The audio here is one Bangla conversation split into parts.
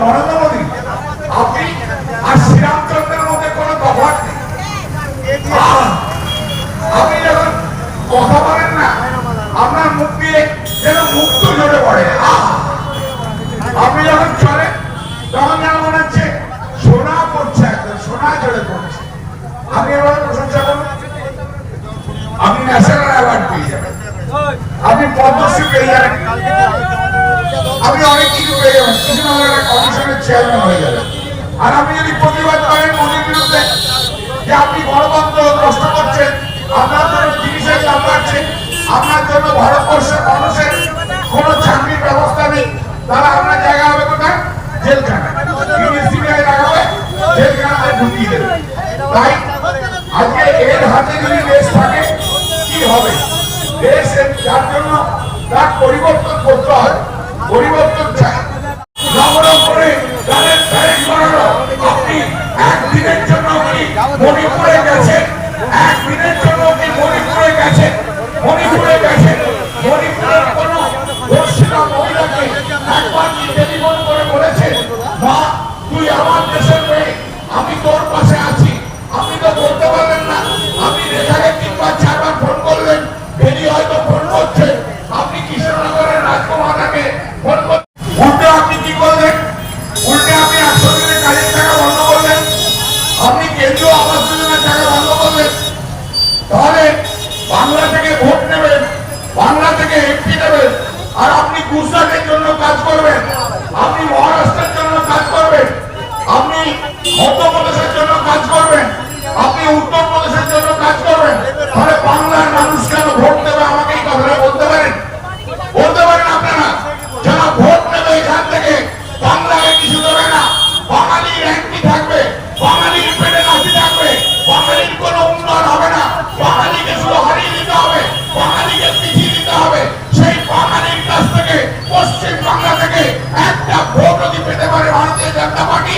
নরেন্দ্র মোদী, আপনি আর শ্রীরামচন্দ্রের মধ্যে কোনো তফাৎ নেই! আপনি যখন কথা বলেন না, আপনার মুখ দিয়ে যেন মুক্ত ঝরে পড়ে! আপনি যখন চলেন তখন যেন মনে হচ্ছে সোনা পড়ছে একদম সোনা ঝরে পড়ছে আপনি এবার প্রশংসা করুন আপনি ন্যাশনাল অ্যাওয়ার্ড পেয়ে যাবেন আপনি পদ্মশ্রী পেয়ে যাবেন আপনি অনেক কিছু পেয়ে যাবেন কিছু না হলে কমিশনের চেয়ারম্যান হয়ে যাবেন আর আপনি যদি প্রতিবাদ করেন মোদীর বিরুদ্ধে যে আপনি গণতন্ত্র নষ্ট করছেন, আপনার জন্য জিনিসের দাম বাড়ছে, আপনার জন্য ভারতবর্ষের মানুষের কোনো চাকরির ব্যবস্থা নেই, তাহলে আপনার জায়গা হবে কোথায়? জেলখানা সিবিআই লাগাবে জেলখানাতে ঢুকিয়ে দেবে। তাই আজকে এর হাতে যদি দেশ থাকে, কি হবে? দেশের যার জন্য তার পরিবর্তন করতে হয় আর আপনি গুজরাটের জন্য কাজ করবেন। পশ্চিম বাংলা থেকে একটা ভোট যদি পেতে পারে ভারতীয় জনতা পার্টি,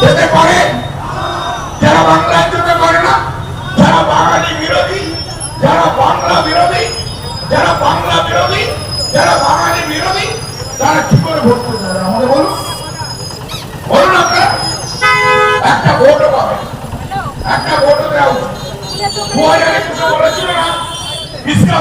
পেতে পারে। যারা বাংলার জন্য করে না, যারা বাঙালি বিরোধী, যারা বাংলা বিরোধী, যারা বাংলা বিরোধী, যারা বাঙালি বিরোধী, তারা কি করে ভোট করতে পারে? আমাদের বলুন। বলুন আপনারা। একটা ভোটও পাবে। একটা ভোটও দেওয়া উচিত দু হাজার একুশে বলেছিল না ইসকা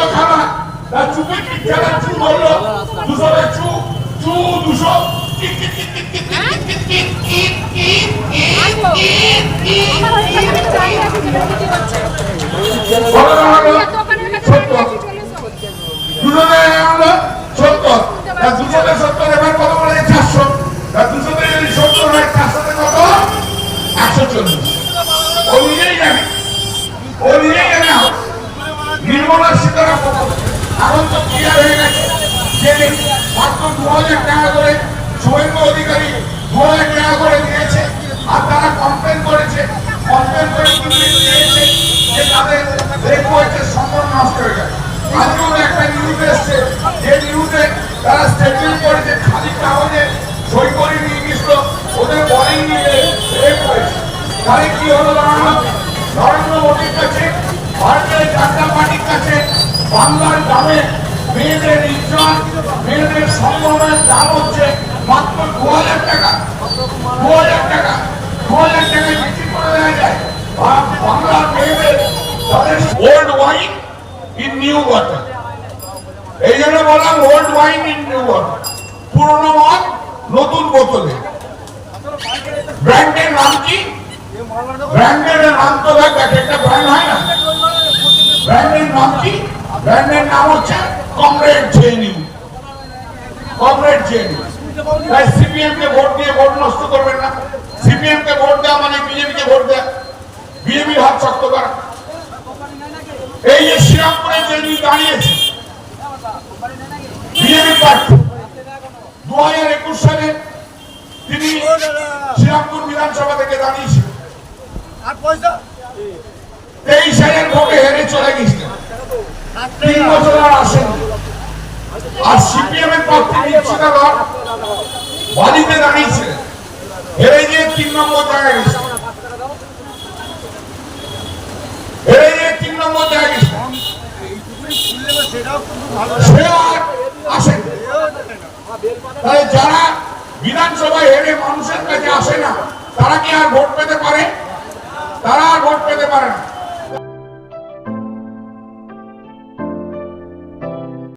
이거 가라. 나 죽을 빅자라 쭉 얼러. 무서워 쭉, 쭉 무서. 아이고. 아빠가 사진 찍지 말고 이렇게 찍었지. আর তারা নিউজ এসছে। নিউজে তারা স্টেটমেন্ট করেছে, খালি কাগজে সই করে নিয়ে গেছিল ওদের বলেন নিয়ে রেপ তাহলে কি হলো দাঁড়ানো নরেন্দ্র মোদীর কাছে ভারতীয় জনতা পার্টির কাছে, বাংলার গ্রামে মেয়েদের ইজ্জত মেয়েদের সম্মানের দাম হচ্ছে মাত্র দু হাজার টাকা। দু হাজার টাকা দু হাজার টাকায় বিক্রি করে দেওয়া যায় বাংলার মেয়েদের তাদের old wine in new water এই জন্য বললাম old wine in new water পুরনো মদ নতুন বোতলে। ব্র্যান্ডের নাম কি? ব্র্যান্ডের নাম তো দেখ, এক একটা ব্র্যান্ড হয় না। ব্র্যান্ডের নাম কি? ব্র্যান্ডের নাম হচ্ছে কমরেড জেএনইউ। Comrade JNU. তাই সিপিএম কে ভোট দিয়ে ভোট নষ্ট করবেন না। সিপিএম কে ভোট দেওয়া মানে বিজেপি কে ভোট দেওয়া। বিজেপির হাত শক্ত করা। এই যে শ্রীরামপুরে জেএনইউ দাঁড়িয়েছে, বিজেপি প্রার্থী। দু হাজার একুশ সালে তিনি শ্রীরামপুর বিধানসভা থেকে দাঁড়িয়েছিলেন। তেইশ হাজার ভোটে হেরে চলে গেছিলেন। তিন বছর আর আসেননি আর সিপিএম এর প্রার্থী নিচ্ছিল বালিতে দাঁড়িয়েছিলেন হেরে গিয়ে তিন নম্বর জায়গায় গেছে। যারা বিধানসভায় হেরে মানুষের